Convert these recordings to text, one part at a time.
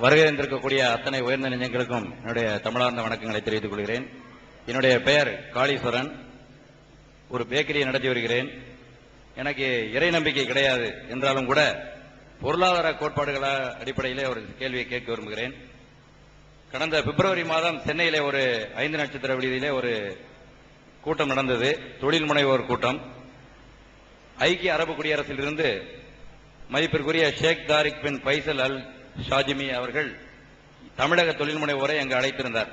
வருகை இருந்திருக்கக்கூடிய அத்தனை உயர்ந்த நெஞ்சங்களுக்கும் என்னுடைய தமிழார்ந்த வணக்கங்களை தெரிவித்துக் கொள்கிறேன். என்னுடைய பெயர் காளீஸ்வரன். ஒரு பேக்கரியை நடத்தி வருகிறேன். எனக்கு இறை நம்பிக்கை கிடையாது என்றாலும் கூட பொருளாதார கோட்பாடுகள அடிப்படையிலே ஒரு கேள்வியை கேட்க விரும்புகிறேன். கடந்த பிப்ரவரி மாதம் சென்னையிலே ஒரு ஐந்து நட்சத்திர விடுதியிலே ஒரு கூட்டம் நடந்தது. தொழில் முனைவோர் கூட்டம். ஐக்கிய அரபு குடியரசிலிருந்து மதிப்பிற்குரிய ஷேக் தாரிக் பின் பைசல் அல் ஷாஜிமி அவர்கள் தமிழக தொழில் முனைவோரை அங்கு அழைத்திருந்தார்.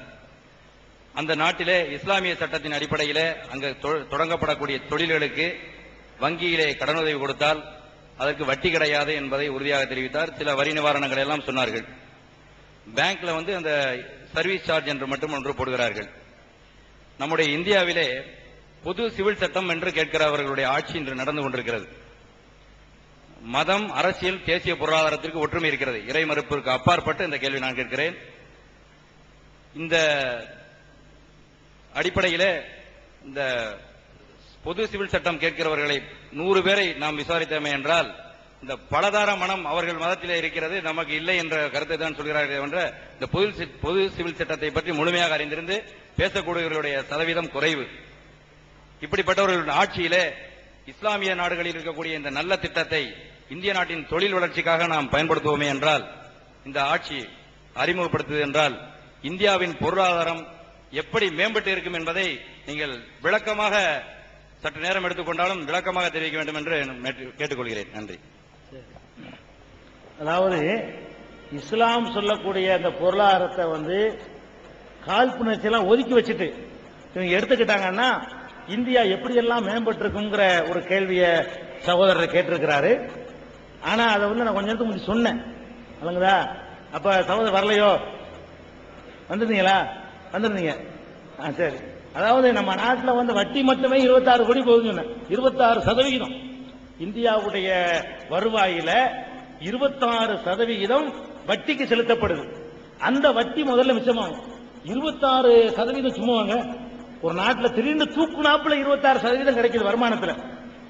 அந்த நாட்டிலே இஸ்லாமிய சட்டத்தின் அடிப்படையிலே அங்கு தொ- தொடங்கப்படக்கூடிய தொழில்களுக்கு வங்கியிலே கடனுதவி கொடுத்தால் அதற்கு வட்டி கிடையாது என்பதை உறுதியாக தெரிவித்தார். சில வரி நிவாரணங்களை எல்லாம் சொன்னார்கள். பேங்க்ல வந்து அந்த சர்வீஸ் சார்ஜ் என்று மட்டும் ஒன்று போடுகிறார்கள். நம்முடைய இந்தியாவிலே பொது சிவில் சட்டம் என்று கேட்கிறவர்களுடைய ஆட்சி இன்று நடந்து கொண்டிருக்கிறது. மதம் அரசியல் தேசிய பொருளாதாரத்திற்கு ஒற்றுமை இருக்கிறது. இறை மறுப்பிற்கு அப்பாற்பட்டு இந்த கேள்வி நான் கேட்கிறேன். இந்த அடிப்படையிலே இந்த பொது சிவில் சட்டம் கேட்கிறவர்களை நூறு பேரை நாம் விசாரித்தோமே என்றால் இந்த பலதார மனம் அவர்கள் மதத்திலே இருக்கிறது நமக்கு இல்லை என்ற கருத்தை தான் சொல்கிறார்கள் என்ற இந்த பொது சி- பொது சிவில் சட்டத்தை பற்றி முழுமையாக அறிந்திருந்து பேசக்கூடியவர்களுடைய சதவீதம் குறைவு. இப்படிப்பட்டவர்களுடைய ஆட்சியிலே இஸ்லாமிய நாடுகளில் இருக்கக்கூடிய இந்த நல்ல திட்டத்தை இந்திய நாட்டின் தொழில் வளர்ச்சிக்காக நாம் பயன்படுத்துவோமே என்றால் இந்த ஆட்சி அறிமுகப்படுத்துது என்றால் இந்தியாவின் பொருளாதாரம் எப்படி மேம்பட்டு இருக்கும் என்பதை நீங்கள் விளக்கமாக சற்று நேரம் எடுத்துக்கொண்டாலும் விளக்கமாக தெரிவிக்க வேண்டும் என்று கேட்டுக்கொள்கிறேன். நன்றி. அதாவது இஸ்லாம் சொல்லக்கூடிய அந்த பொருளாதாரத்தை வந்து காழ்ப்புணர்ச்சியெல்லாம் ஒதுக்கி வச்சுட்டு இவங்க எடுத்துக்கிட்டாங்கன்னா இந்தியா எப்படியெல்லாம் மேம்பட்டிருக்குங்கிற ஒரு கேள்வியை சகோதரர் கேட்டிருக்கிறாரு. ஆனால் அதை வந்து நான் கொஞ்ச நேரத்துக்கு முன்னாடி சொன்னேன். இல்லைங்களா அப்போ சகோதரர் வரலையோ? வந்துருந்தீங்களா? வந்திருந்தீங்க. ஆ சரி. அதாவது நம்ம நாட்டில் வந்து வட்டி மட்டுமே இருபத்தாறு கோடி போகுதுன்னு சொன்னேன். இருபத்தாறு சதவிகிதம். இந்தியாவுடைய வருவாயில இருபத்தாறு சதவிகிதம் வட்டிக்கு செலுத்தப்படுது. அந்த வட்டி முதல்ல மிச்சமாகும். இருபத்தாறு சதவீதம் சும்மாவாங்க. ஒரு நாட்டில் திடீர்னு தூக்குனாப்புல இருபத்தாறு சதவீதம் கிடைக்குது வருமானத்துல.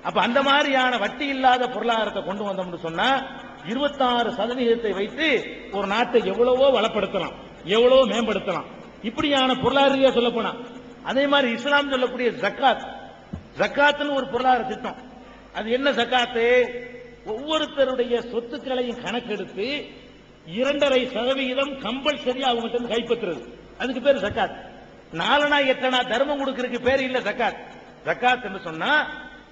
அப்ப அந்த மாதிரியான வட்டி இல்லாத பொருளாதாரத்தை கொண்டு வந்தோம்னு சொன்னா இருபத்தாறு சதவீதத்தை வைத்து ஒரு நாட்டை எவ்வளவோ வளப்படுத்தலாம் எவ்வளவோ மேம்படுத்தலாம். இப்படியான பொருளாதார சொல்ல போனா அதே மாதிரி இஸ்லாம் சொல்லக்கூடிய ஜக்காத். ஜக்காத்துன்னு ஒரு பொருளாதார திட்டம். அது என்ன ஜக்காத்து? ஒவ்வொருத்தருடைய சொத்துக்களையும் கணக்கெடுத்து இரண்டரை சதவிகிதம் கம்பல்சரியா அவங்ககிட்ட கைப்பற்றுறது. அதுக்கு பேர் ஜக்காத். நாலனா எட்டனா தர்மம் கொடுக்கறதுக்கு பேர் இல்ல ஜக்காத். ஜக்காத் என்று சொன்னா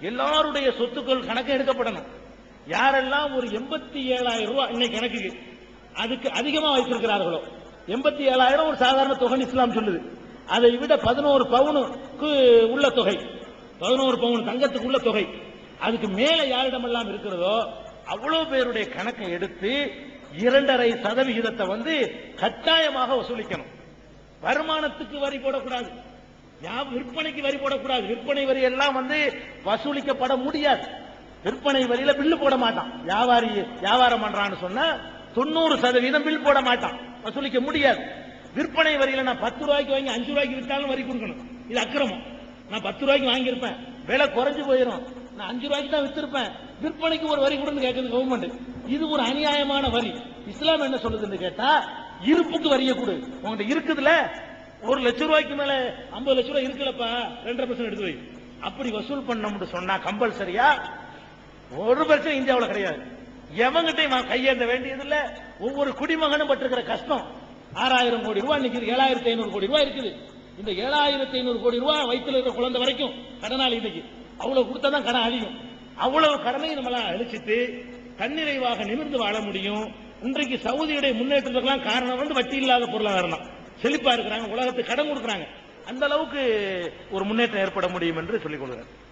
எல்லாருடைய சொத்துக்கள் கணக்கு எடுக்கப்படணும். யாரெல்லாம் ஒரு எண்பத்தி ஏழாயிரம் ரூபாய் இன்னைக்கு கணக்குக்கு அதுக்கு அதிகமா வைத்திருக்கிறார்களோ எண்பத்தி ஏழாயிரம் ஒரு சாதாரண தொகை இஸ்லாம் சொல்லுது. அதை விட பதினோரு பவுனுக்கு உள்ள தொகை பதினோரு பவுன் தங்கத்துக்கு உள்ள தொகை அதுக்கு மேல யாரிடமெல்லாம் இருக்கிறதோ அவ்வளவு பேருடைய கணக்கை எடுத்து இரண்டரை சதவிகிதத்தை வந்து கட்டாயமாக வசூலிக்கணும். வருமானத்துக்கு வரி போடக்கூடாது. விற்பனைக்கு வரி போடக்கூடாது. விற்பனை வரி எல்லாம் வந்து வசூலிக்கப்பட முடியாது. விற்பனை வரியில பில்லு போட மாட்டான். வியாபாரி வியாபாரம் பண்றான்னு சொன்னா தொண்ணூறு சதவீதம் பில் போட மாட்டான். வசூலிக்க முடியாது. விற்பனை வரியில நான் பத்து ரூபாய்க்கு வாங்கி அஞ்சு ரூபாய்க்கு வித்தாலும் வரி கொடுக்கணும். இது அக்கிரமம். நான் பத்து ரூபாய்க்கு வாங்கியிருப்பேன். விலை குறைஞ்சு போயிடும் நான் அஞ்சு ரூபாய்க்கு தான் வித்திருப்பேன். விற்பனைக்கு ஒரு வரி கொடுன்னு கேட்குது கவர்மெண்ட் இது ஒரு அநியாயமான வரி. இஸ்லாம் என்ன சொல்லுதுன்னு கேட்டா இருப்புக்கு வரிய கொடு. உங்ககிட்ட இருக்குதுல ஒரு லட்ச ரூபாய்க்கு மேல ஐம்பது லட்சம் ரூபாய் இருக்குல்லப்பா. ரெண்டரை பர்சன்ட் எடுத்து வை. அப்படி வசூல் பண்ணணும்னு சொன்னா கம்பல்சரியா? ஒரு பிரச்சனை இந்தியாவில் கிடையாது. எவங்கிட்டையும் கையேந்த வேண்டியதில்ல. ஒவ்வொரு குடிமகனும் பட்டிருக்கிற கஷ்டம். ஆறாயிரம் கோடி ரூபாய் நிக்குது. ஏழாயிரத்தி ஐநூறு கோடி ரூபாய் இருக்குது. இந்த ஏழாயிரத்தி ஐநூறு கோடி ரூபாய் வயிற்றுல இருக்கிற குழந்தை வரைக்கும் கடனாளி இன்னைக்கு. அவ்வளவு கொடுத்தாதான் கடன் அதிகம். அவ்வளவு கடனையும் நம்மளாம் அழிச்சிட்டு தன்னிறைவாக நிமிர்ந்து வாழ முடியும். இன்றைக்கு சவுதியுடைய முன்னேற்றத்துக்கெல்லாம் காரணம் வந்து வட்டி இல்லாத பொருளாதாரம் தான். செழிப்பா இருக்கிறாங்க உலகத்துக்கு கடன் கொடுக்குறாங்க. அந்த அளவுக்கு ஒரு முன்னேற்றம் ஏற்பட முடியும் என்று சொல்லிக் கொள்கிறேன்.